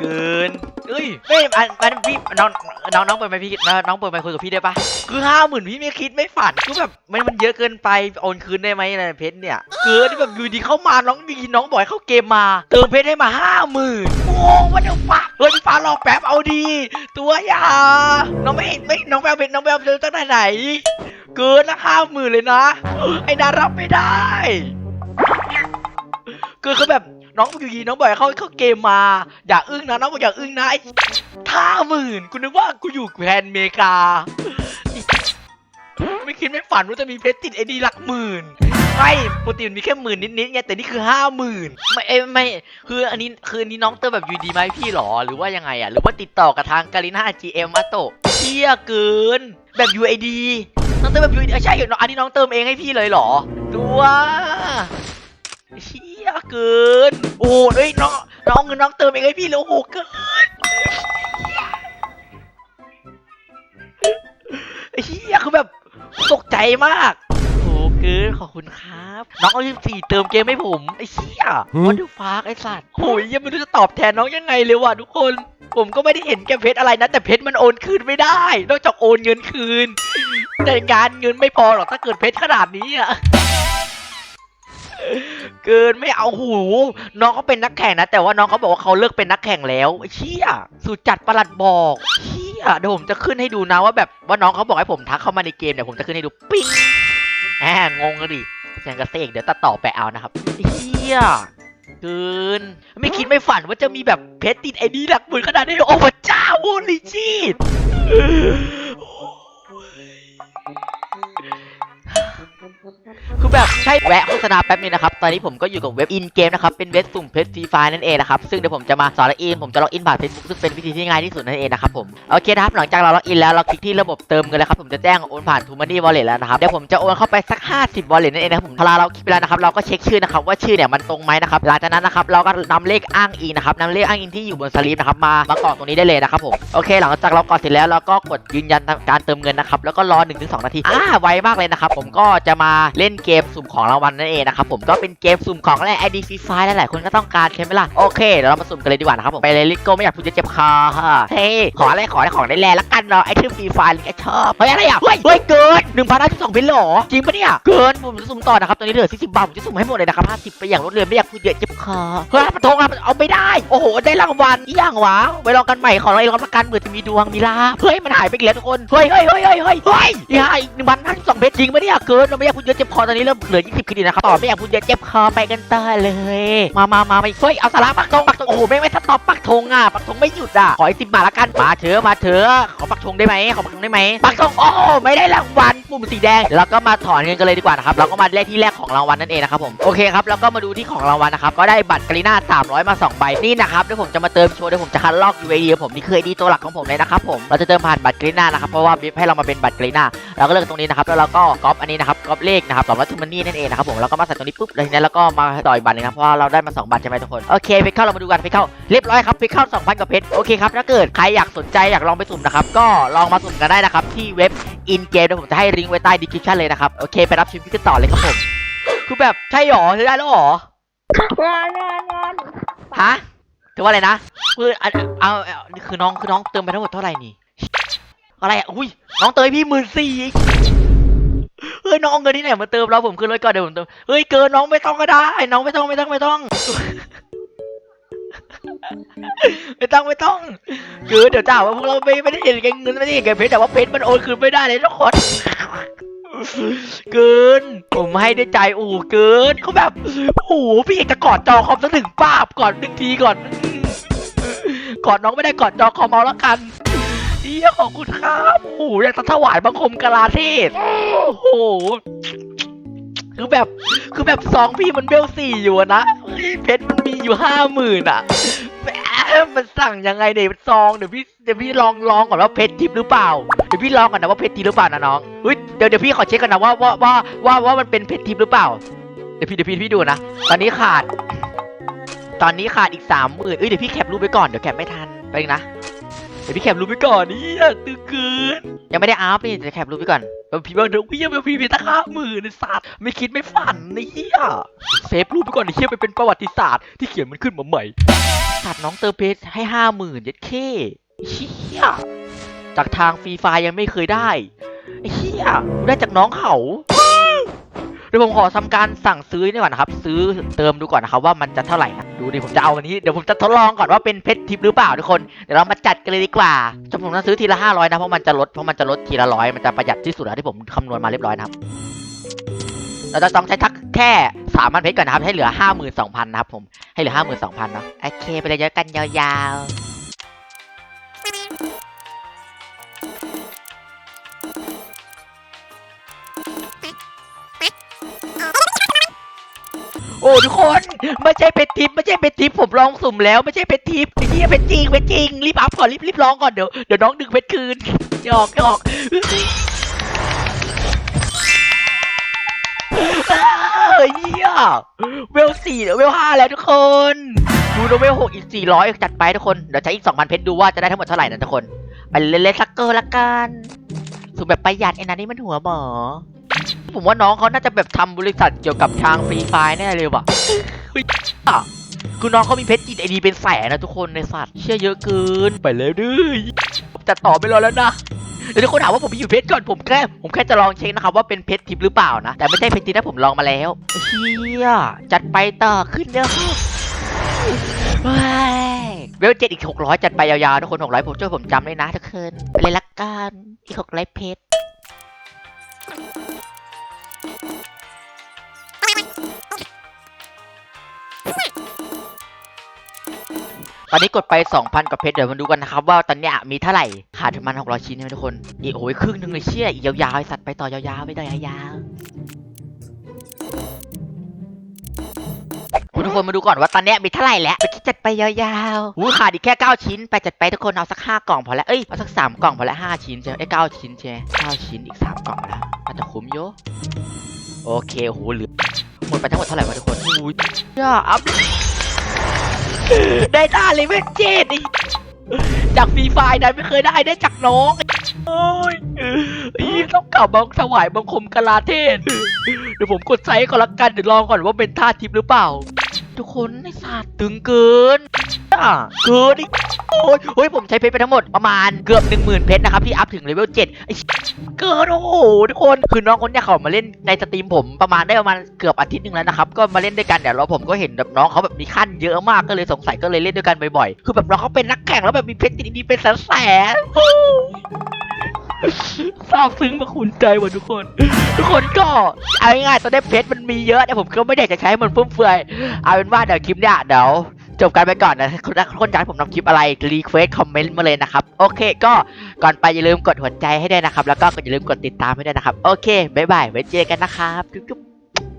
เกินเอ้ยไม่อันอันพี่น้องน้องน้องเปิดไปพี่น้องน้องเปิดไปคุยกับพี่ได้ปะคือห้าหมื่นพี่ไม่คิดไม่ฝันคือแบบมันมันเยอะเกินไปโอนคืนได้ไหมอะไรเพชรเนี่ยเกินที่แบบอยู่ดีเข้ามาน้องดีน้องบ่อกให้เข้าเกมมา เติมเพชรให้มาห้าหมื่นโอ้วันเดียวปะเฮ้ยฟ้ารอแป๊บเอาดี ตัวยาน้องไม่ไม่น้องแปลเพชรน้องแปลเพชรตั้งแต่ไหน เกินนะห้าหมื่นเลยนะไอ้นารับไม่ได้คือคือแบบ น้องอยู่ดีน้องบอกให้าเข้าเกมมา อย่าอึ้งนะน้องบอกอย่าอึ้งนะไอ้ห้าหมื่นกูนึกว่ากูอยู่แพนเมกา ไม่คิดไม่ฝันว่าจะมีเพชรติดไอ้ดีหลักหมื่นไม่ปกติมันมีแค่หมื่นนิดๆไงแต่นี่คือห้าหมื่นไม่เอ้ไม่คืออันนี้คืออันนี้น้องเติมแบบยูดีไหมพี่หรอหรือว่ายังไงอะหรือว่าติดต่อกับทางการิน่า GM มาโตเชี่ยเกิน แบบ UID น้องเติมแบบ UID ใช่เหรออันนี้น้องเติมเองให้พี่เลยเหรอดูว่า เชี่ยเกิน โอ้เฮ้ยน้องน้องเงินน้องเติมเองให้พี่เลยโอ้โหเกินไอ้เชี่ยคือแบบตกใจมาก โอ้เกินขอบคุณครับ น้องเอาสี่เติมเกมให้ผม ไอ้เชี่ยวันดูฟากไอ้สัตว์โอ้ยยังไม่รู้จะตอบแทนน้องยังไงเลยว่ะทุกคน ผมก็ไม่ได้เห็นแกเพชรอะไรนะ แต่เพชรมันโอนคืนไม่ได้ นอกจากโอนเงินคืน แต่การเงินไม่พอหรอกถ้าเกิดเพชรขนาดนี้อะ เกินไม่เอาหู น้องเขาเป็นนักแข่งนะ แต่ว่าน้องเขาบอกว่าเขาเลิกเป็นนักแข่งแล้วไอ้เชี่ยสุดจัดประหลัดบอกเชี่ยเดี๋ยวผมจะขึ้นให้ดูนะว่าแบบว่าน้องเขาบอกให้ผมทักเข้ามาในเกมเดี๋ยวผมจะขึ้นให้ดูปิ้งแหมงงอะดิเสียงกระเซกเดี๋ยวตัดต่อไปเอานะครับเฮียเกิน ไม่คิดไม่ฝันว่าจะมีแบบเพชรติดไอ้นี่หลักหมื่นขนาดนี้โอ้พระเจ้าโอลิชีต ช่แวะโฆษณาแป๊บนึงนะครับ ตอนนี้ผมก็อยู่กับเว็บอินเกมนะครับ เป็นเว็บสุ่มเพชรฟรีไฟนั่นเองนะครับ ซึ่งเดี๋ยวผมจะมาสอนละอิน ผมจะล็อกอินผ่านเฟซบุ๊กซึ่งเป็นวิธีที่ง่ายที่สุดนั่นเองนะครับผม โอเคนะครับ หลังจากเราล็อกอินแล้ว เราคลิกที่ระบบเติมเงินแล้วครับ ผมจะแจ้งโอนผ่านทูมันนี่วอลเล็ตแล้วนะครับ เดี๋ยวผมจะโอนเข้าไปสัก 50วอลเล็ตนั่นเองนะครับผมพอเราคลิกไปแล้วนะครับเราก็เช็คชื่อนะครับว่าชื่อเนี่ยมันตรงไหมนะครับหลังจากนั้นนะครับเราก็นำเลขอ้างอิงนะครับนำเลขอ้างอิงที่อยู่บนสลิปนะครับมามากรอกตรงนี้ได้เลยนะครับผมโอเค หลังจากเรากรอกเสร็จแล้วเราก็กดยืนยันการเติมเงินนะครับแล้วก็รอ1-2นาทีอ่าไวมากเลยนะครับผมก็จะมาเล่นเกมสุ่มขของรางวัลนั่นเองนะครับผมก็เป็นเกมสุ่มของและ ID Free Fire หลายๆคนก็ต้องการใช่ไหมล่ะโอเคเดี๋ยวเรามาสุ่มกันเลยดีกว่านะครับผมไปเลยลิโก้ไม่อยากพูดจะเจ็บคอฮะเฮ้ขออะไรขอได้ของได้แลละกันเนาะไอเทมฟรีไฟล์ลิกชอบเฮ้ยอะไรอะเฮ้ยเฮ้ยเกิน1 5 2 2เป็นหรอจริงปะเนี่ยเกินผมจะสุ่มต่อนะครับตอนนี้เหลือ40บาทผมจะสุ่มให้หมดเลยนะครับ50ไปอย่างรวดเร็วไม่อยากพูดเยอะเจ็บคอเฮ้ยมันทงอะมันเอาไม่ได้โอ้โหได้รางวัลอีหยังวะไปลองกันใหม่ขอเราเองรับประกันเผื่อจะมีดวงมีลาเฮ้ยมันหายไปแล้วทุกคนเฮ้ยเฮ้ยเฮ้ยเฮ้ยเฮ้ยเฮ้ยอีห่าอีกหนึ่งพันห้าสิบสองเพชรจริงปะเนี่ยเกินเราไม่อยากพูดเยอะเจ็บคอตอนนี้เริ่มเหลือ20คดีนะครับต่อไม่อยากพูดเยอะเจ็บคอไปกันต่อเลย มามามามาเฮ้ยเอาสาระปักธงปักธงโอ้โหไม่ไม่สต็อปปักธงอะปักธงไม่หยุดอะขออีกสิบบาทละกันมาเถอะมาเถอะขอปักธงได้ไหมขอปักธงได้ไหมปักธงโอ้ไม่ได้รางวัลปุ่มสีแดงเราก็มาถอนเงินกันเลยดีกว่านะครับเราก็มาเลขที่แรกของรางวัลนั่นเองนะครับผมโอเคครับแล้วก็มาดูที่ของรางวัลนะครับก็ได้บัตรกรีน่า300 มา 2 ใบนี่นะครับเดี๋ยวผมจะมาเติมโชว์เดี๋ยวผมจะคัดลอก UAD ของผมนี่คือ ID ตัวหลักของผมเลยนะครับผมเราจะเติมผ่านบัตรกรีน่านะครับเพราะว่าวิปให้เรามาเป็นบัตรกรีน่าเราก็เลือกตรงนี้นะครับแล้วเราก็ก๊อปอันนี้นะครับก๊อปเลขนะครับสองร้อยทูมันนี่นั่นเองนะครับผมแล้วก็มาใส่ตรงนี้ปุ๊บแล้วทีนี้เราก็มาต่อยบัตรเลยนะเพราะเราได้มาสองบัตรใช่ไหมทุกคนโอเคไปเข้าเรามาดูกันไปเข้าเรียบร้อยครับไปเข้า2,000กว่าเพชรโอเคครับถ้าเกิดใครอยากสนใจอยากลองไปสุ่มนะครับก็ลองมาสุ่มกันได้นะครับที่เว็บ in game เดี๋ยวผมจะให้ลิงก์ไว้ใต้ description เลยนะครับโอเคไปรับชมคลิปกันต่อเลยครับผมคือแบบใช่หรอใช้ได้แล้วหรองอนงอนงอนฮะถือว่าอะไรนะคืออันเอาเอคือน้องคือน้องเติมไปทั้งหมดเท่าไหร่นี่อะไรอะอุ้ยน้องเติมพี่หมื่นสี่ ฮ้ยน้องเงินที่ไหนมาเติมเราผมคืนรถก่อนเดี๋ยวผมเติมเฮ้ยเกินน้องไม่ต้องก็ได้น้องไม่ต้องไม่ต้องไม่ต้อง ไม่ต้องไม่ต้องเกินเดี๋ยวจ้าว่าพวกเราไม่ไม่ได้เห็นแกเงินไม่ได้เห็นแกเพชรแต่ว่าเพชรมันโอนคืนไม่ได้เลยทุกคนเกิน ผมให้ได้ใจโอ้โหเกินเขาแบบโอ้พี่เอกจะกอดจอคอมสักหนึ่งป้าบก่อนหนึ่งทีก่อนกอดน้องไม่ได้กอดจอคอมเอาละกัน ดียขอบคุณครับโอ้โหอยากจะถวายบังคมกะลาเทศ โอ้โห คือแบบ คือแบบซองพี่มันเบลสี่อยู่อะนะเพชรมันมีอยู่ห้าหมื่นอะแหมมันสั่งยังไงเนี่ยซองเดี๋ยวพี่เดี๋ยวพี่ลองลองก่อนว่าเพชรทิพย์หรือเปล่าเดี๋ยวพี่ลองก่อนนะว่าเพชรทิพย์หรือเปล่านะน้องเฮ้ยเดี๋ยวเดี๋ยวพี่ขอเช็คก่อนนะว่าว่าว่าว่าว่ามันเป็นเพชรทิพย์หรือเปล่าเดี๋ยวพี่เดี๋ยวพี่พี่ดูนะตอนนี้ขาด ตอนนี้ขาดอีกสามหมื่นเอ้ยเดี๋ยวพี่แคปรูปไปก่อนเดี๋ยวแคปไม่ทันไปนะ ดี๋ยวพี่แคปรูปไปก่อนนี่ตึงเกินยังไม่ได้อัพนี่จะแคปรูปไปก่อนเออพี่ว่าเดี๋ยวพี่ยังพี่มีตั้งห้าหมื่นไอ้สัตว์ไม่คิดไม่ฝันนี่เฮียเซฟรูปไปก่อนไอ้เฮียไปเป็นประวัติศาสตร์ที่เขียนมันขึ้นมาใหม่สัตว์น้องเติมเพชรให้ห้าหมื่นเย็ดเคเชี่ยจากทางฟรีไฟยังไม่เคยได้ไอ้เชี่ยกูได้จากน้องเขา เดี๋ยวผมขอทำการสั่งซื้อนี่ก่อนนะครับ ซื้อเติมดูก่อนนะครับว่ามันจะเท่าไหร่นะดูดิผมจะเอาวันนี้เดี๋ยวผมจะทดลองก่อนว่าเป็นเพชรทิปหรือเปล่าทุกคนเดี๋ยวเรามาจัดกันเลยดีกว่าจะผมจะซื้อทีละห้าร้อยนะเพราะมันจะลดเพราะมันจะลดทีละร้อยมันจะประหยัดที่สุดแล้วที่ผมคำนวณมาเรียบร้อยนะครับเราจะต้องใช้ทักแค่สามพันเพชรก่อนนะครับให้เหลือห้าหมื่นสองพันนะครับผมให้เหลือห้าหมื่นสองพันเนาะโอเคไปเลยเยอะกันยาวๆ โอ้ทุกคนไม่ใช่เพชรทิปไม่ใช่เพชรทิปผมลองสุ่มแล้วไม่ใช่เพชรทิปไอ้เหี้ยเพชรจริงเพชรจริงรีบอัพก่อนรีบรีบร้องก่อนเดี๋ยวเดี๋ยวน้องดึงเพชรคืนหยอกหยอกเฮ้ยเหี้ยเวลสี่เวลห้าแล้วทุกคนดูนเวลหกอีกสี่ร้อยจัดไปทุกคนเดี๋ยวใช้อีกสองพันเพชรดูว่าจะได้ทั้งหมดเท่าไหร่นะทุกคนไปเล่นๆสักเกอร์ละกันสูแบบประหยัดไอ้นั่นนี่มันหัวหมอ ผมว่าน้องเขาน่าจะแบบทำบริษัทเกี่ยวกับทางฟรีไฟแน่เลยว่ะเฮ้ยอะคือน้องเขามีเพชรจีไอดีเป็นแสนนะทุกคนในสัตว์เชื่อเยอะเกินไปแล้วดื้อจะต่อไม่รอแล้วนะเดี๋ยวทุกคนถามว่าผมไปอยู่เพชรก่อนผมแค่ผมแค่จะลองเช็คนะครับว่าเป็นเพชรทิพย์หรือเปล่านะ แต่ไม่ใช่เพชรทิพย์นะผมลองมาแล้วเฮียจัดไปต่อขึ้นเด้อเฮ้ยเวลเจ็ดอีกหกร้อยจัดไปยาวๆทุกคนหกร้อยผมช่วยผมจำเลยนะทุกคนไปเลยละกันอีกหกร้อยเพชร ตอนนี้กดไป 2,000 กว่าเพชรเดี๋ยวมาดูกันนะครับ ว่าตอนเนี้ยมีเท่าไหร่ขาดประมาณ600 ชิ้นใช่ไหมทุกคนอีกโอ้ยครึ่งหนึงเลยเชี่ยอีกยาวๆไอสัตว์ไปต่อยาวๆไปต่อยาวๆ ทุกคนมาดูก่อนว่าตอนเนี้ยมีเท่าไหร่แล้วไปคิดจัดไปยาวๆอู้ขาดอีกแค่ 9 ชิ้น ไปจัดไปทุกคนเอาสัก 5 กล่องพอแล้วเอ้ยเอาสัก 3 กล่องพอแล้ว5ชิ้นใช่ไหมเอ้ย9ชิ้นใช่ไหม9ชิ้นอีก 3 กล่องพอแล้วน่าจะคุ้มโยโอเคโอ้โหเหลือหมดไปทั้งหมดเท่าไหร่วะทุกคนอู้ยย่าอัพได้ตาเลยเว้ยเจ็ดไอ้จากฟรีไฟล์นั้นไม่เคยได้ได้จากน้องโอ้ยอีต้องกลับมาถวายบังคมกะลาเทศ เดี๋ยวผมกดไซส์ก่อนละกัน เดี๋ยวลองก่อนว่าเป็นท่าทิปหรือเปล่า ทุกคนไอ้สัตว์ตึงเกินอะเกินไอ้โอ้ยเฮ้ยผมใช้เพชรไปทั้งหมดประมาณเกือบ 1 0,000 เพชรนะครับที่อัพถึงเลเวล7ไอ้เกินโอ้โหทุกคนคือน้องคนเนี้ยเขามาเล่นในสตรีมผมประมาณได้ประมาณเกือบอาทิตย์หนึงแล้วนะครับก็มาเล่นด้วยกันเดี๋ยวเราผมก็เห็นแบบน้องเขาแบบมีขั้นเยอะมากก็เลยสงสัยก็เลยเล่นด้วยกันบ่อยๆคือแบบน้องเขาเป็นนักแข่งแล้วแบบมีเพชรดีๆเป็นแสนๆ ซาบซึ้งมาคุณใจว่ะทุกคน ทุกคนก็เอาง่ายๆตอนนี้เพชรมันมีเยอะแต่ผมก็ไม่ได้จะใช้มันฟุ่มเฟือยเอาเป็นว่าเดี๋ยวคลิปเนี้ยเดี๋ยวจบกันไปก่อนนะคนคนอยากให้ผมทำคลิปอะไรรีเควสคอมเมนต์มาเลยนะครับ โอเคก็ก่อนไปอย่าลืมกดหัวใจให้ด้วยนะครับ แล้วก็อย่าลืมกดติดตามให้ด้วยนะครับ โอเคบ๊ายบายไว้เจอกันนะครับจุ๊บ